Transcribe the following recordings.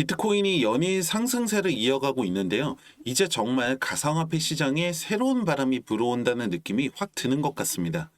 비트코인이 연일 상승세를 이어가고 있는데요. 이제 정말 가상화폐 시장에 새로운 바람이 불어온다는 느낌이 확 드는 것 같습니다.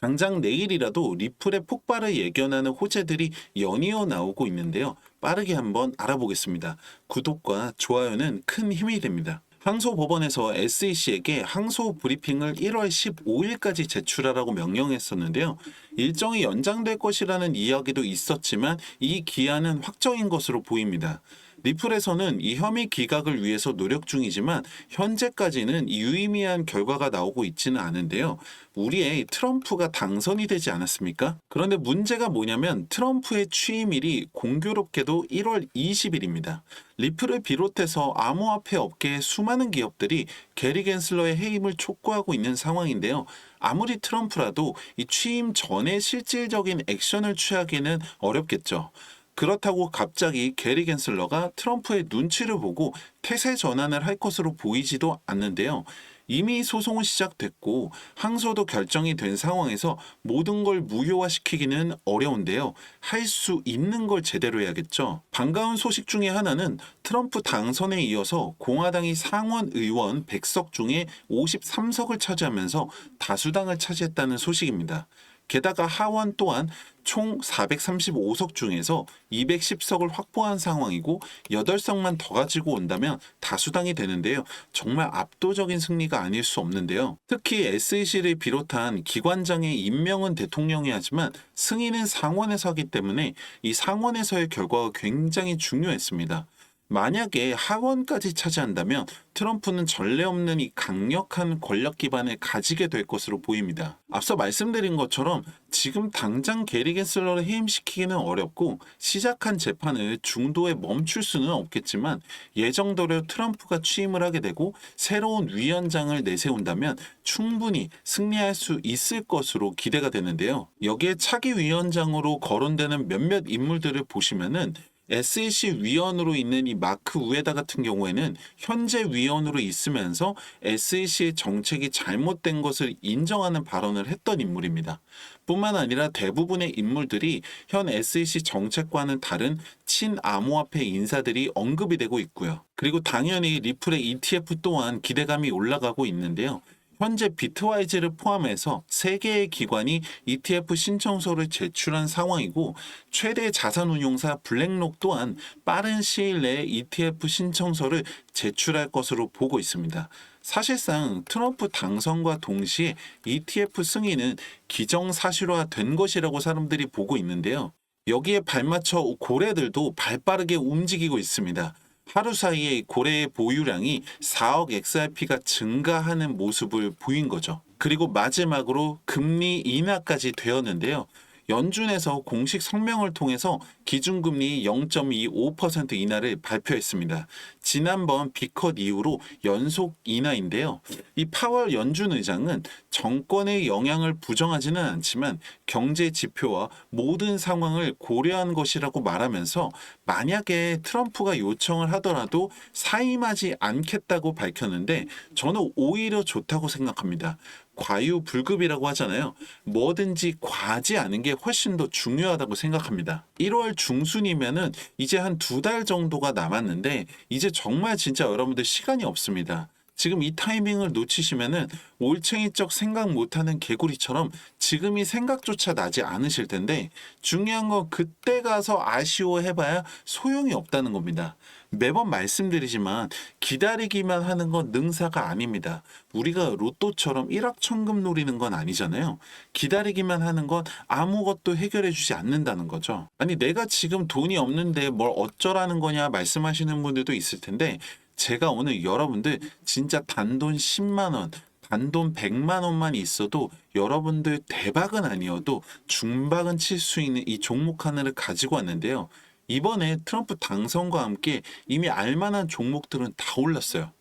당장 내일이라도 리플의 폭발을 예견하는 호재들이 연이어 나오고 있는데요. 빠르게 한번 알아보겠습니다. 구독과 좋아요는 큰 힘이 됩니다. 항소법원에서 SEC에게 항소 브리핑을 1월 15일까지 제출하라고 명령했었는데요. 일정이 연장될 것이라는 이야기도 있었지만 이 기한은 확정인 것으로 보입니다. 리플에서는 이 혐의 기각을 위해서 노력 중이지만 현재까지는 유의미한 결과가 나오고 있지는 않은데요. 우리의 트럼프가 당선이 되지 않았습니까? 그런데 문제가 뭐냐면 트럼프의 취임일이 공교롭게도 1월 20일입니다. 리플을 비롯해서 암호화폐 업계의 수많은 기업들이 게리 겐슬러의 해임을 촉구하고 있는 상황인데요. 아무리 트럼프라도 이 취임 전에 실질적인 액션을 취하기는 어렵겠죠. 그렇다고 갑자기 게리 겐슬러가 트럼프의 눈치를 보고 태세 전환을 할 것으로 보이지도 않는데요. 이미 소송은 시작됐고 항소도 결정이 된 상황에서 모든 걸 무효화시키기는 어려운데요. 할 수 있는 걸 제대로 해야겠죠. 반가운 소식 중에 하나는 트럼프 당선에 이어서 공화당이 상원 의원 100석 중에 53석을 차지하면서 다수당을 차지했다는 소식입니다. 게다가 하원 또한 총 435석 중에서 210석을 확보한 상황이고 8석만 더 가지고 온다면 다수당이 되는데요. 정말 압도적인 승리가 아닐 수 없는데요. 특히 SEC를 비롯한 기관장의 임명은 대통령이 하지만 승인은 상원에서 하기 때문에 이 상원에서의 결과가 굉장히 중요했습니다. 만약에 하원까지 차지한다면 트럼프는 전례 없는 이 강력한 권력 기반을 가지게 될 것으로 보입니다. 앞서 말씀드린 것처럼 지금 당장 게리 겐슬러를 해임시키기는 어렵고 시작한 재판을 중도에 멈출 수는 없겠지만 예정대로 트럼프가 취임을 하게 되고 새로운 위원장을 내세운다면 충분히 승리할 수 있을 것으로 기대가 되는데요. 여기에 차기 위원장으로 거론되는 몇몇 인물들을 보시면은 SEC 위원으로 있는 이 마크 우에다 같은 경우에는 현재 위원으로 있으면서 SEC의 정책이 잘못된 것을 인정하는 발언을 했던 인물입니다. 뿐만 아니라 대부분의 인물들이 현 SEC 정책과는 다른 친암호화폐 인사들이 언급이 되고 있고요. 그리고 당연히 리플의 ETF 또한 기대감이 올라가고 있는데요. 현재 비트와이즈를 포함해서 세 개의 기관이 ETF 신청서를 제출한 상황이고 최대 자산운용사 블랙록 또한 빠른 시일 내에 ETF 신청서를 제출할 것으로 보고 있습니다. 사실상 트럼프 당선과 동시에 ETF 승인은 기정사실화된 것이라고 사람들이 보고 있는데요. 여기에 발맞춰 고래들도 발빠르게 움직이고 있습니다. 하루 사이에 고래의 보유량이 4억 XRP가 증가하는 모습을 보인 거죠. 그리고 마지막으로 금리 인하까지 되었는데요. 연준에서 공식 성명을 통해서 기준금리 0.25% 인하를 발표했습니다. 지난번 비컷 이후로 연속 인하인데요. 이 파월 연준 의장은 정권의 영향을 부정하지는 않지만 경제 지표와 모든 상황을 고려한 것이라고 말하면서 만약에 트럼프가 요청을 하더라도 사임하지 않겠다고 밝혔는데 저는 오히려 좋다고 생각합니다. 과유불급이라고 하잖아요. 뭐든지 과하지 않은 게 훨씬 더 중요하다고 생각합니다. 1월 중순이면은 이제 한 두 달 정도가 남았는데 이제 정말 진짜 여러분들 시간이 없습니다. 지금 이 타이밍을 놓치시면은 올챙이적 생각 못하는 개구리처럼 지금이 생각조차 나지 않으실 텐데 중요한 건 그때 가서 아쉬워해봐야 소용이 없다는 겁니다. 매번 말씀드리지만 기다리기만 하는 건 능사가 아닙니다. 우리가 로또처럼 일확천금 노리는 건 아니잖아요. 기다리기만 하는 건 아무것도 해결해 주지 않는다는 거죠. 아니 내가 지금 돈이 없는데 뭘 어쩌라는 거냐 말씀하시는 분들도 있을 텐데 제가 오늘 여러분들 진짜 단돈 10만 원, 단돈 100만 원만 있어도 여러분들 대박은 아니어도 중박은 칠 수 있는 이 종목 하나를 가지고 왔는데요. 이번에 트럼프 당선과 함께 이미 알만한 종목들은 다 올랐어요.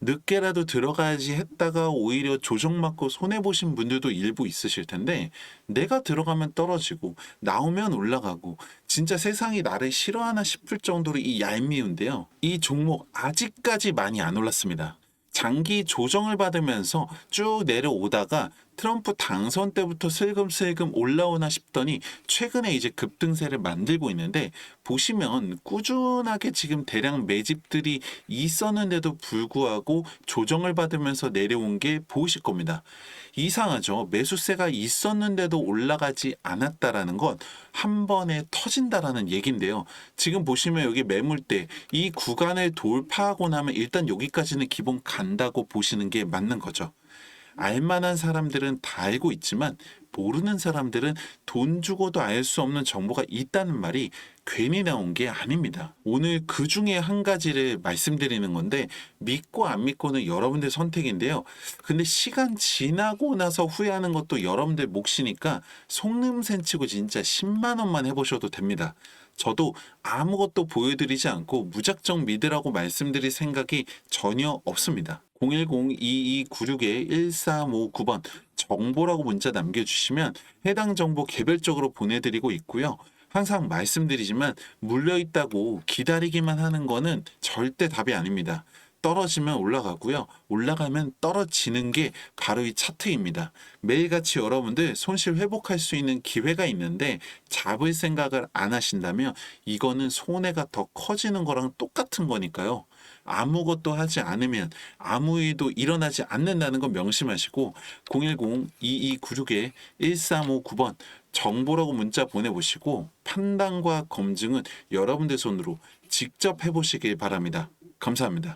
늦게라도 들어가야지 했다가 오히려 조정 맞고 손해 보신 분들도 일부 있으실 텐데 내가 들어가면 떨어지고 나오면 올라가고 진짜 세상이 나를 싫어하나 싶을 정도로 이 얄미운데요. 이 종목 아직까지 많이 안 올랐습니다. 장기 조정을 받으면서 쭉 내려오다가 트럼프 당선 때부터 슬금슬금 올라오나 싶더니 최근에 이제 급등세를 만들고 있는데 보시면 꾸준하게 지금 대량 매집들이 있었는데도 불구하고 조정을 받으면서 내려온 게 보이실 겁니다. 이상하죠. 매수세가 있었는데도 올라가지 않았다라는 건 한 번에 터진다라는 얘긴데요. 지금 보시면 여기 매물대 이 구간을 돌파하고 나면 일단 여기까지는 기본 간다고 보시는 게 맞는 거죠. 알만한 사람들은 다 알고 있지만 모르는 사람들은 돈 주고도 알 수 없는 정보가 있다는 말이 괜히 나온 게 아닙니다. 오늘 그 중에 한 가지를 말씀드리는 건데 믿고 안 믿고는 여러분들 선택인데요. 근데 시간 지나고 나서 후회하는 것도 여러분들 몫이니까 속눈샘 치고 진짜 10만 원만 해보셔도 됩니다. 저도 아무것도 보여드리지 않고 무작정 믿으라고 말씀드릴 생각이 전혀 없습니다. 010-2296-1359번 정보라고 문자 남겨주시면 해당 정보 개별적으로 보내드리고 있고요. 항상 말씀드리지만 물려있다고 기다리기만 하는 거는 절대 답이 아닙니다. 떨어지면 올라가고요. 올라가면 떨어지는 게 바로 이 차트입니다. 매일같이 여러분들 손실 회복할 수 있는 기회가 있는데 잡을 생각을 안 하신다면 이거는 손해가 더 커지는 거랑 똑같은 거니까요. 아무것도 하지 않으면 아무 일도 일어나지 않는다는 건 명심하시고 010-2296-1359번 정보라고 문자 보내보시고 판단과 검증은 여러분들 손으로 직접 해보시길 바랍니다. 감사합니다.